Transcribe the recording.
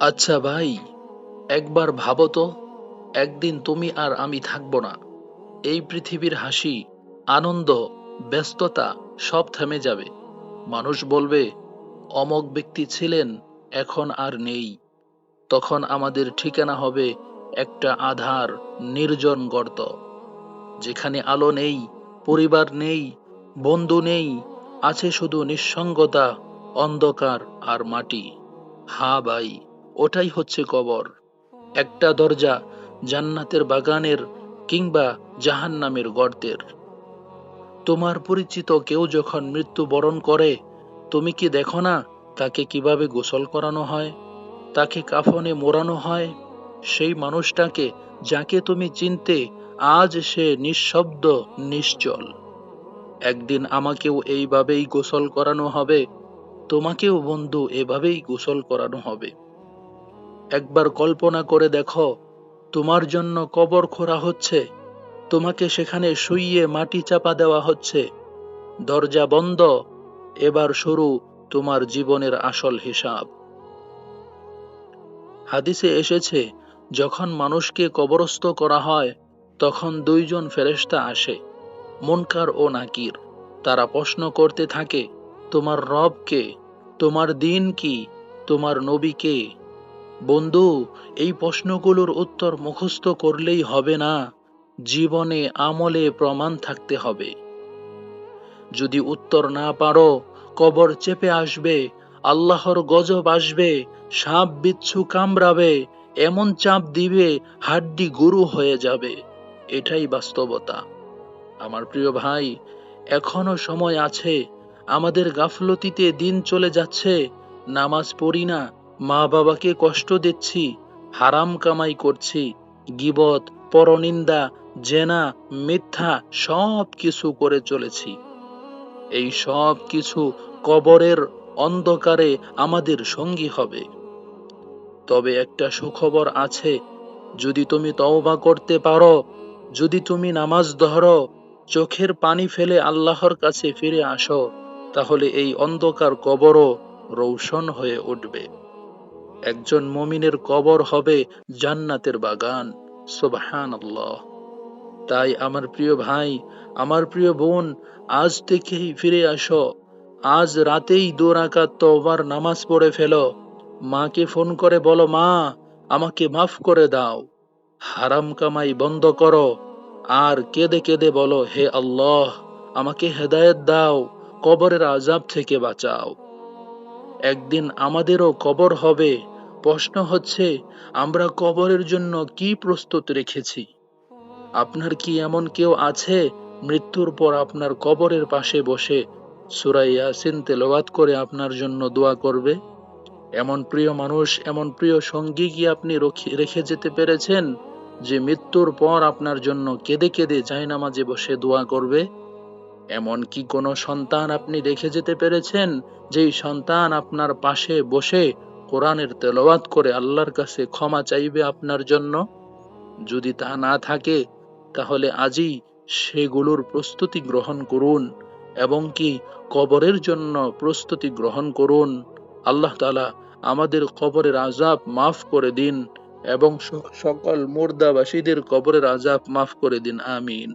আচ্ছা ভাই, একবার ভাবো তো, একদিন তুমি আর আমি থাকব না। এই পৃথিবীর হাসি, আনন্দ, ব্যস্ততা সব থেমে যাবে। মানুষ বলবে অমক ব্যক্তি ছিলেন, এখন আর নেই। তখন আমাদের ঠিকানা হবে একটা আধার নির্জন গর্ত। যেখানে আলো নেই, পরিবার নেই, বন্ধু নেই, আছে শুধু নিঃসঙ্গতা, অন্ধকার আর মাটি। হা ভাই। ওটাই হচ্ছে কবর। একটা দরজা জান্নাতের বাগানের কিংবা জাহান্নামের গর্তের। তোমার পরিচিত কেউ যখন মৃত্যু বরণ করে, তুমি কি দেখো না তাকে কীভাবে গোসল করানো হয়, তাকে কাফনে মোড়ানো হয়? সেই মানুষটাকে যাকে তুমি চিনতে আজ সে নিঃশব্দ, নিশ্চল। একদিন আমাকেও এইভাবেই গোসল করানো হবে, তোমাকেও বন্ধু এভাবেই গোসল করানো হবে। একবার কল্পনা করে দেখো, তোমার জন্য কবর খোঁড়া হচ্ছে। তোমাকে সেখানে শুইয়ে মাটি চাপা দেওয়া হচ্ছে। দরজা বন্ধ, এবার শুরু তোমার জীবনের আসল হিসাব। হাদিসে এসেছে, যখন মানুষকে কবরস্থ করা হয়, তখন দুইজন ফেরেশতা আসে, মনকার ও নাকির। তারা প্রশ্ন করতে থাকে, তোমার রব কে? তোমার দিন কি? তোমার নবী কে? বন্ধু, এই প্রশ্নগুলোর উত্তর মুখস্থ করলেই হবে না। জীবনে আমলে প্রমাণ থাকতে হবে। যদি উত্তর না পারো, কবর চেপে আসবে, আল্লাহর গজব আসবে, সাপ বিচ্ছু কামড়াবে, এমন চাপ দিবে, হাড্ডি গুরু হয়ে যাবে। এটাই বাস্তবতা। আমার প্রিয় ভাই, এখনও সময় আছে। আমাদের গাফলতিতে দিন চলে যাচ্ছে, নামাজ পড়ি না মা বাবাকে কষ্ট দিচ্ছি, হারাম কামাই করছি, গিবত, পরনিন্দা, জেনা, মিথ্যা সব কিছু করে চলেছি। এই সব কিছু কবরের অন্ধকারে আমাদের সঙ্গী হবে। তবে একটা সুখবর আছে, যদি তুমি তওবা করতে পারো, যদি তুমি নামাজ ধরো, চোখের পানি ফেলে আল্লাহর কাছে ফিরে আসো, তাহলে এই অন্ধকার কবরও রৌশন হয়ে উঠবে। একজন মমিনের কবর হবে জান্নাতের বাগান। সুবহান তাই আমার প্রিয় ভাই, আমার প্রিয় বোন, আজ থেকেই ফিরে আসো। আজ রাতেই দু রাকাত তওবার নামাজ পড়ে ফেলো। মাকে ফোন করে বলো, মা, আমাকে মাফ করে দাও। হারাম কামাই বন্ধ করো। আর কেঁদে কেঁদে বলো, হে আল্লাহ, আমাকে হেদায়েত দাও, কবরের আজাব থেকে বাঁচাও। একদিন আমাদেরও কবর হবে। প্রশ্ন হচ্ছে, আমরা কবরের জন্য কি প্রস্তুত রেখেছি? আপনার কি এমন কেউ আছে? মৃত্যুর পর আপনার কবরের পাশে বসে সুরাই ইয়াসিন তেলাওয়াত করে আপনার জন্য দোয়া করবে? এমন প্রিয় মানুষ, এমন প্রিয় সঙ্গী কি আপনি রখি- যেতে পেরেছেন? যে মৃত্যুর পর আপনার জন্য কেঁদে কেঁদে জায়নামাজে বসে দোয়া করবে? এমন কি কোনো সন্তান আপনি রেখে যেতে পেরেছেন, যেই সন্তান আপনার পাশে বসে কোরআনের তেলাওয়াত করে আল্লাহর কাছে ক্ষমা চাইবে আপনার জন্য? যদি তা না থাকে, তাহলে আজই সেগুলোর প্রস্তুতি গ্রহণ করুন এবং কি কবরের জন্য প্রস্তুতি গ্রহণ করুন। আল্লাহ তালা আমাদের কবরের আজাব মাফ করে দিন এবং সকল মুর্দাবাসীদের কবরের আজাব মাফ করে দিন, আমিন।